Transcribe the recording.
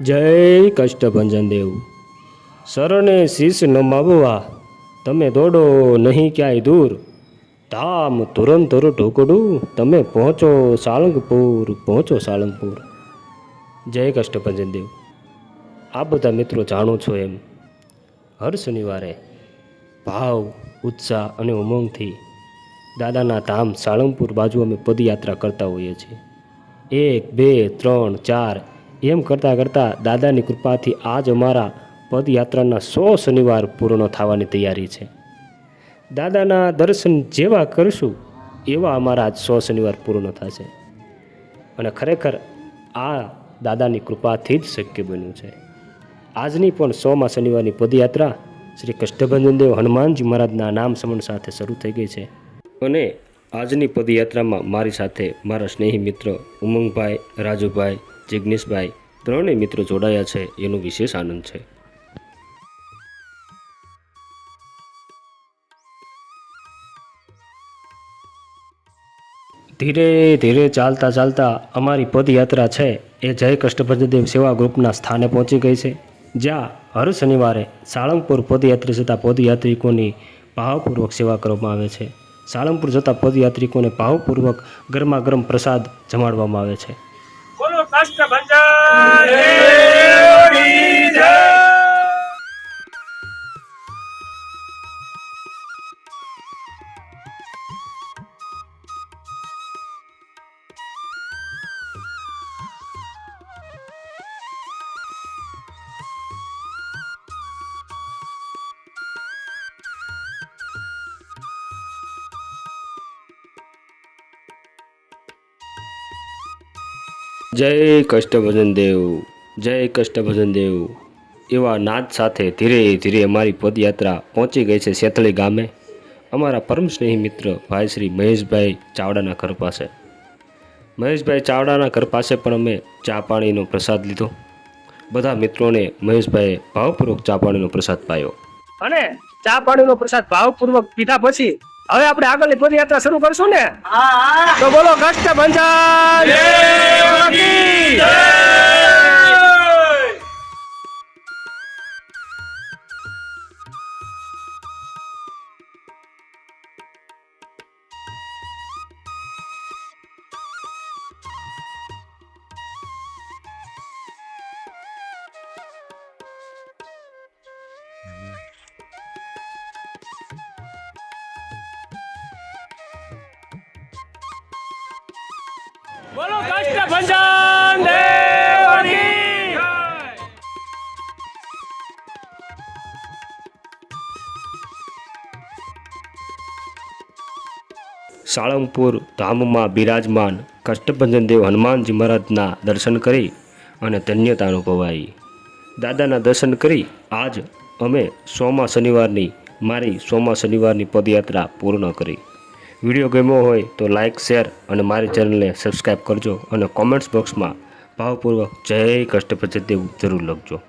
જય કષ્ટભંજન દેવ. શરણે શીશ નમાવવા તમે દોડો નહીં ક્યાંય દૂર. ધામ તુરંતર ઢોકડું, તમે પહોંચો સાળંગપુર પહોંચો સાળંગપુર. જય કષ્ટભંજન દેવ. આ બધા મિત્રો જાણો છો એમ. હર શનિવારે ભાવ, ઉત્સાહ અને ઉમંગથી દાદાના ધામ સાળંગપુર બાજુ અમે પદયાત્રા કરતા હોઈએ છીએ. એક, બે, ત્રણ, ચાર એમ કરતાં કરતાં દાદાની કૃપાથી આજ અમારા પદયાત્રાના સો શનિવાર પૂર્ણ થવાની તૈયારી છે. દાદાના દર્શન જેવા કરશું, એવા અમારા આજ સો શનિવાર પૂર્ણ થશે. અને ખરેખર આ દાદાની કૃપાથી જ શક્ય બન્યું છે. આજની પણ સોમાં શનિવારની પદયાત્રા શ્રી કષ્ટભંજનદેવ હનુમાનજી મહારાજના નામ સમણ સાથે શરૂ થઈ ગઈ છે. અને આજની પદયાત્રામાં મારી સાથે મારા સ્નેહી મિત્ર ઉમંગભાઈ, રાજુભાઈ જિગ્નેશભાઈ, ત્રણેય મિત્રો જોડાયા છે. એનો વિશેષ આનંદ છે. ધીરે ધીરે ચાલતા ચાલતા અમારી પદયાત્રા છે એ જય કષ્ટભંજદેવ સેવા ગ્રુપના સ્થાને પહોંચી ગઈ છે. જ્યાં હર શનિવારે સાળંગપુર પદયાત્રી જતા પદયાત્રિકોની ભાવપૂર્વક સેવા કરવામાં આવે છે. સાળંગપુર જતા પદયાત્રિકોને ભાવપૂર્વક ગરમા ગરમ પ્રસાદ જમાડવામાં આવે છે. બોલો કષ્ટભંજન જય કષ્ટભજન દેવ જય કષ્ટભજન દેવ એવા નાદ સાથે ધીરે ધીરે અમારી પદયાત્રા પહોંચી ગઈ છે સેથળી ગામે. અમારા પરમ સ્નેહી મિત્ર ભાઈ શ્રી મહેશભાઈ ચાવડાના ઘર પાસે. મહેશભાઈ ચાવડાના ઘર પાસે પણ અમે ચા પાણીનો પ્રસાદ લીધો. બધા મિત્રોને મહેશભાઈએ ભાવપૂર્વક ચા પાણીનો પ્રસાદ પાયો. અને ચા પાણીનો પ્રસાદ ભાવપૂર્વક પીધા પછી હવે આપણે આગળની પદયાત્રા શરૂ કરશું ને? તો બોલો કષ્ટભંજન! દેવની જય બોલો કષ્ટભંજન દેવની સાળંગપુર, ધામમાં બિરાજમાન કષ્ટભંજન દેવ હનુમાનજી મહારાજના દર્શન કરી અને ધન્યતા અનુભવાઈ. દાદાના દર્શન કરી આજ અમે સોમા શનિવારની, મારી સોમા શનિવારની પદયાત્રા પૂર્ણ કરી. વીડિયો ગમ્યો હોય તો લાઇક શેર અને મારી ચેનલને સબસ્ક્રાઈબ કરજો અને કોમેન્ટ્સ બોક્સમાં ભાવપૂર્વક જય કષ્ટભંજન દેવ જરૂર લખજો.